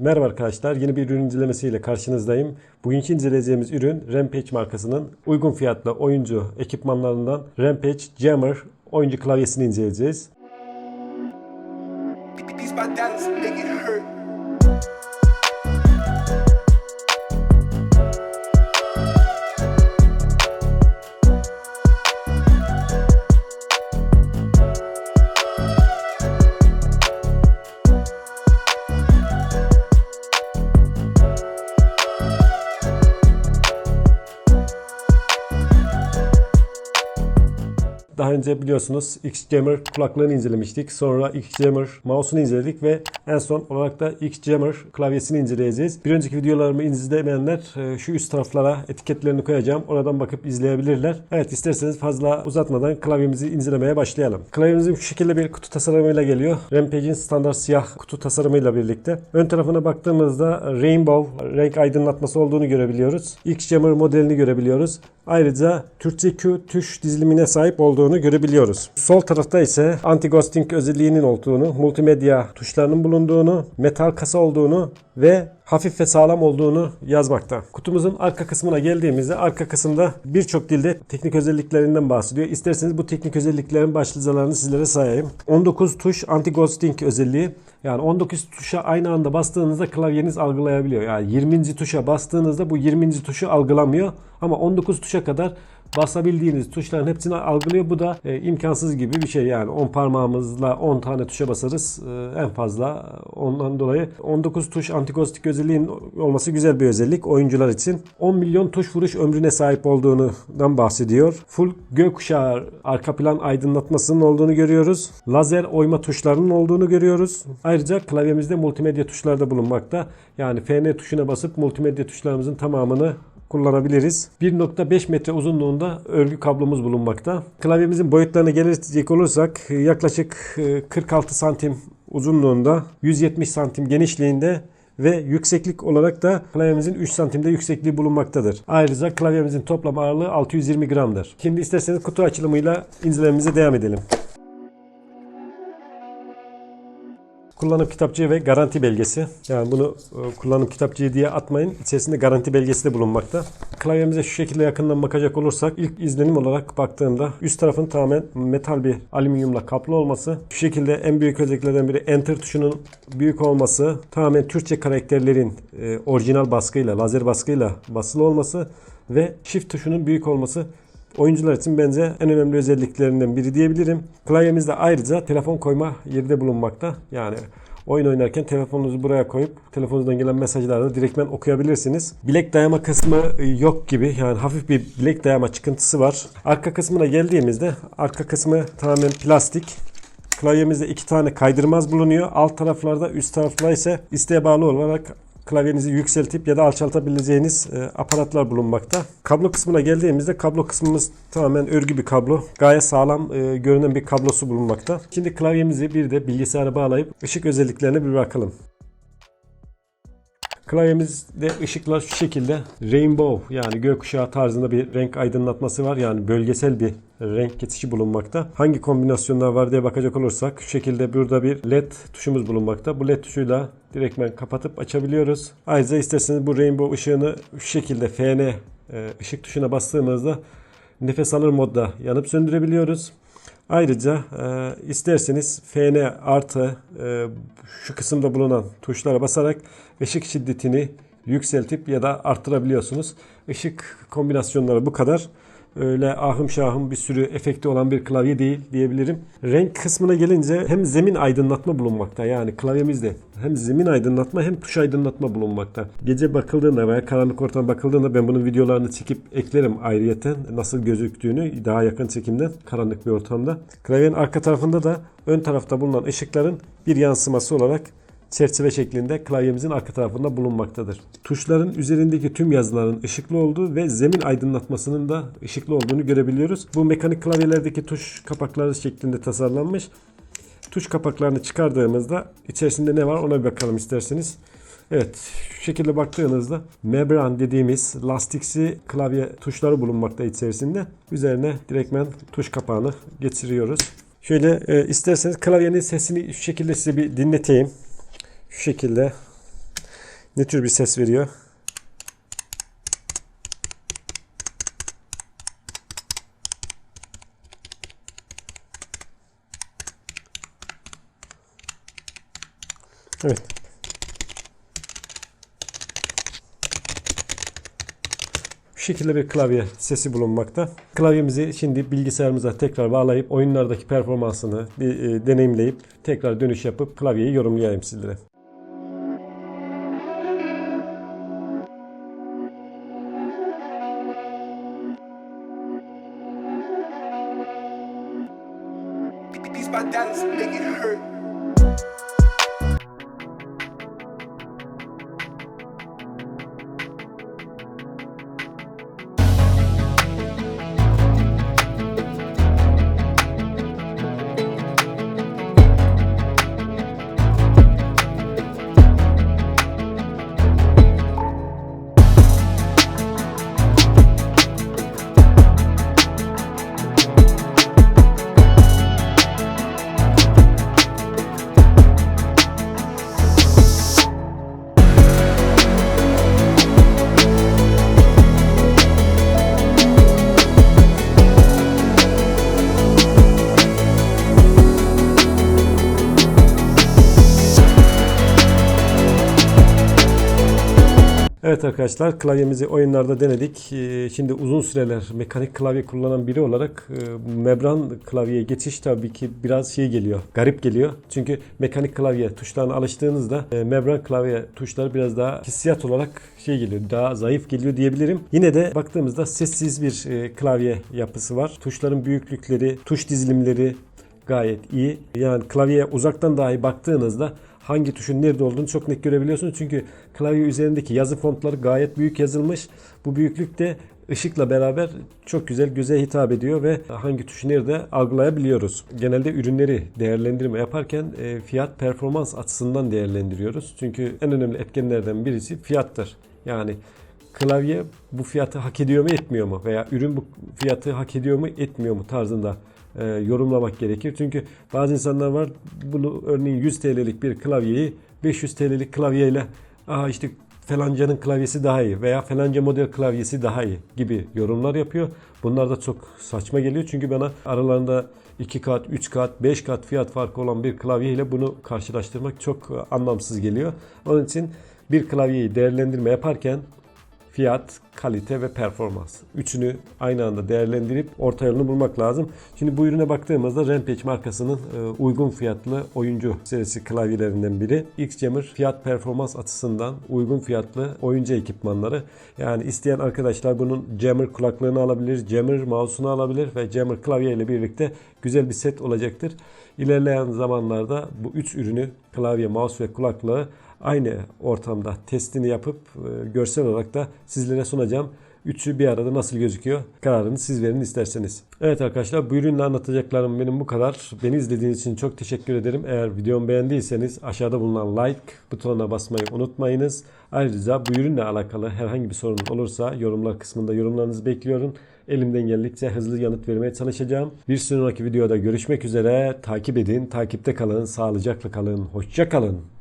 Merhaba arkadaşlar, yeni bir ürün incelemesiyle karşınızdayım. Bugünkü inceleyeceğimiz ürün Rampage markasının uygun fiyatlı oyuncu ekipmanlarından Rampage Jammer oyuncu klavyesini inceleyeceğiz. Daha önce biliyorsunuz X-Jammer kulaklığını incelemiştik. Sonra X-Jammer mouse'unu inceledik ve en son olarak da X-Jammer klavyesini inceleyeceğiz. Bir önceki videolarımı izlemeyenler e, şu üst taraflara etiketlerini koyacağım. Oradan bakıp izleyebilirler. Evet isterseniz fazla uzatmadan klavyemizi incelemeye başlayalım. Klavyemizin şu şekilde bir kutu tasarımıyla geliyor. Rampage'in standart siyah kutu tasarımıyla birlikte. Ön tarafına baktığımızda Rainbow renk aydınlatması olduğunu görebiliyoruz. X-Jammer modelini görebiliyoruz. Ayrıca Türkçe Q tuş dizilimine sahip olduğunu görebiliyoruz. Sol tarafta ise anti-ghosting özelliğinin olduğunu, multimedya tuşlarının bulunduğunu, metal kasa olduğunu ve hafif ve sağlam olduğunu yazmakta. Kutumuzun arka kısmına geldiğimizde arka kısımda birçok dilde teknik özelliklerinden bahsediyor. İsterseniz bu teknik özelliklerin başlıcalarını sizlere sayayım. 19 tuş anti-ghosting özelliği. Yani 19 tuşa aynı anda bastığınızda klavyeniz algılayabiliyor. Yani 20. tuşa bastığınızda bu 20. tuşu algılamıyor. Ama 19 tuşa kadar basabildiğiniz tuşların hepsini algılıyor. Bu da e, imkansız gibi bir şey yani 10 parmağımızla 10 tane tuşa basarız e, en fazla. Ondan dolayı 19 tuş antikoztik özelliğin olması güzel bir özellik oyuncular için. 10 milyon tuş vuruş ömrüne sahip olduğundan bahsediyor. Full gökkuşağı arka plan aydınlatmasının olduğunu görüyoruz. Lazer oyma tuşlarının olduğunu görüyoruz. Ayrıca klavyemizde multimedya tuşları da bulunmakta. Yani FN tuşuna basıp multimedya tuşlarımızın tamamını kullanabiliriz. 1.5 metre uzunluğunda örgü kablomuz bulunmakta. Klavyemizin boyutlarına gelecek olursak yaklaşık e, 46 santim uzunluğunda, 170 santim genişliğinde ve yükseklik olarak da klavyemizin 3 santimde yüksekliği bulunmaktadır. Ayrıca klavyemizin toplam ağırlığı 620 gramdır. Şimdi isterseniz kutu açılımıyla incelememize devam edelim. Kullanım kitapçığı ve garanti belgesi. Yani bunu e, kullanım kitapçığı diye atmayın. İçerisinde garanti belgesi de bulunmakta. Klavyemize şu şekilde yakından bakacak olursak ilk izlenim olarak baktığımda üst tarafın tamamen metal bir alüminyumla kaplı olması. Şu şekilde en büyük özelliklerden biri enter tuşunun büyük olması. Tamamen Türkçe karakterlerin e, orijinal baskıyla, lazer baskıyla basılı olması ve shift tuşunun büyük olması oyuncular için bence en önemli özelliklerinden biri diyebilirim. Klavyemizde ayrıca telefon koyma yeri de bulunmakta. Yani oyun oynarken telefonunuzu buraya koyup telefonunuzdan gelen mesajları da direktmen okuyabilirsiniz. Bilek dayama kısmı yok gibi yani hafif bir bilek dayama çıkıntısı var. Arka kısmına geldiğimizde arka kısmı tamamen plastik. Klavyemizde iki tane kaydırmaz bulunuyor. Alt taraflarda üst taraflar ise isteğe bağlı olarak klavyenizi yükseltip ya da alçaltabileceğiniz e, aparatlar bulunmakta. Kablo kısmına geldiğimizde kablo kısmımız tamamen örgü bir kablo. Gayet sağlam e, görünen bir kablosu bulunmakta. Şimdi klavyemizi bir de bilgisayara bağlayıp ışık özelliklerine bir bakalım. Klavyemizde ışıklar şu şekilde rainbow yani gökkuşağı tarzında bir renk aydınlatması var. Yani bölgesel bir renk geçişi bulunmakta. Hangi kombinasyonlar var diye bakacak olursak şu şekilde burada bir led tuşumuz bulunmakta. Bu led tuşuyla direktmen kapatıp açabiliyoruz. Ayrıca isterseniz bu rainbow ışığını şu şekilde FN e, ışık tuşuna bastığımızda nefes alır modda yanıp söndürebiliyoruz. Ayrıca e, isterseniz FN artı e, şu kısımda bulunan tuşlara basarak ışık şiddetini yükseltip ya da arttırabiliyorsunuz. Işık kombinasyonları bu kadar. Öyle ahım şahım bir sürü efekti olan bir klavye değil diyebilirim. Renk kısmına gelince hem zemin aydınlatma bulunmakta. Yani klavyemizde hem zemin aydınlatma hem tuş aydınlatma bulunmakta. Gece bakıldığında veya karanlık ortam bakıldığında ben bunun videolarını çekip eklerim ayrıyeten nasıl gözüktüğünü daha yakın çekimden karanlık bir ortamda. Klavyenin arka tarafında da ön tarafta bulunan ışıkların bir yansıması olarak çerçeve şeklinde klavyemizin arka tarafında bulunmaktadır. Tuşların üzerindeki tüm yazıların ışıklı olduğu ve zemin aydınlatmasının da ışıklı olduğunu görebiliyoruz. Bu mekanik klavyelerdeki tuş kapakları şeklinde tasarlanmış. Tuş kapaklarını çıkardığımızda içerisinde ne var ona bir bakalım isterseniz. Evet şu şekilde baktığınızda membran dediğimiz lastiksi klavye tuşları bulunmakta içerisinde. Üzerine direktmen tuş kapağını geçiriyoruz. Şöyle e, isterseniz klavyenin sesini şu şekilde size bir dinleteyim. Şu şekilde Ne tür bir ses veriyor? Evet. Bu şekilde bir klavye sesi bulunmakta. Klavyemizi şimdi bilgisayarımıza tekrar bağlayıp oyunlardaki performansını e, deneyimleyip tekrar dönüş yapıp klavyeyi yorumlayayım sizlere. My dollars make it hurt. Evet arkadaşlar klavyemizi oyunlarda denedik. Ee, Şimdi uzun süreler mekanik klavye kullanan biri olarak e, membran klavyeye geçiş tabii ki biraz şey geliyor. Garip geliyor. Çünkü mekanik klavye tuşlarına alıştığınızda e, membran klavye tuşları biraz daha hissiyat olarak şey geliyor. Daha zayıf geliyor diyebilirim. Yine de baktığımızda sessiz bir e, klavye yapısı var. Tuşların büyüklükleri, tuş dizilimleri gayet iyi. Yani klavyeye uzaktan dahi baktığınızda hangi tuşun nerede olduğunu çok net görebiliyorsunuz. Çünkü klavye üzerindeki yazı fontları gayet büyük yazılmış. Bu büyüklük de ışıkla beraber çok güzel göze hitap ediyor ve hangi tuşu nerede algılayabiliyoruz. Genelde ürünleri değerlendirme yaparken e, fiyat performans açısından değerlendiriyoruz. Çünkü en önemli etkenlerden birisi fiyattır. Yani klavye bu fiyatı hak ediyor mu etmiyor mu veya ürün bu fiyatı hak ediyor mu etmiyor mu tarzında e, yorumlamak gerekir. Çünkü bazı insanlar var bunu örneğin 100 TL'lik bir klavyeyi 500 TL'lik klavyeyle Aa işte falancanın klavyesi daha iyi veya falanca model klavyesi daha iyi gibi yorumlar yapıyor. Bunlar da çok saçma geliyor çünkü bana aralarında 2 kat, 3 kat, 5 kat fiyat farkı olan bir klavye ile bunu karşılaştırmak çok anlamsız geliyor. Onun için bir klavyeyi değerlendirme yaparken fiyat, kalite ve performans. Üçünü aynı anda değerlendirip orta yolunu bulmak lazım. Şimdi bu ürüne baktığımızda Rampage markasının e, uygun fiyatlı oyuncu serisi klavyelerinden biri. X-Jammer fiyat performans açısından uygun fiyatlı oyuncu ekipmanları. Yani isteyen arkadaşlar bunun Jammer kulaklığını alabilir, Jammer mouse'unu alabilir ve Jammer klavye ile birlikte güzel bir set olacaktır. İlerleyen zamanlarda bu üç ürünü klavye, mouse ve kulaklığı aynı ortamda testini yapıp e, görsel olarak da sizlere sunacağım. Üçü bir arada nasıl gözüküyor? Kararını siz verin isterseniz. Evet arkadaşlar bu ürünle anlatacaklarım benim bu kadar. Beni izlediğiniz için çok teşekkür ederim. Eğer videomu beğendiyseniz aşağıda bulunan like butonuna basmayı unutmayınız. Ayrıca bu ürünle alakalı herhangi bir sorun olursa yorumlar kısmında yorumlarınızı bekliyorum. Elimden geldikçe hızlı yanıt vermeye çalışacağım. Bir sonraki videoda görüşmek üzere. Takip edin, takipte kalın, sağlıcakla kalın, hoşça kalın.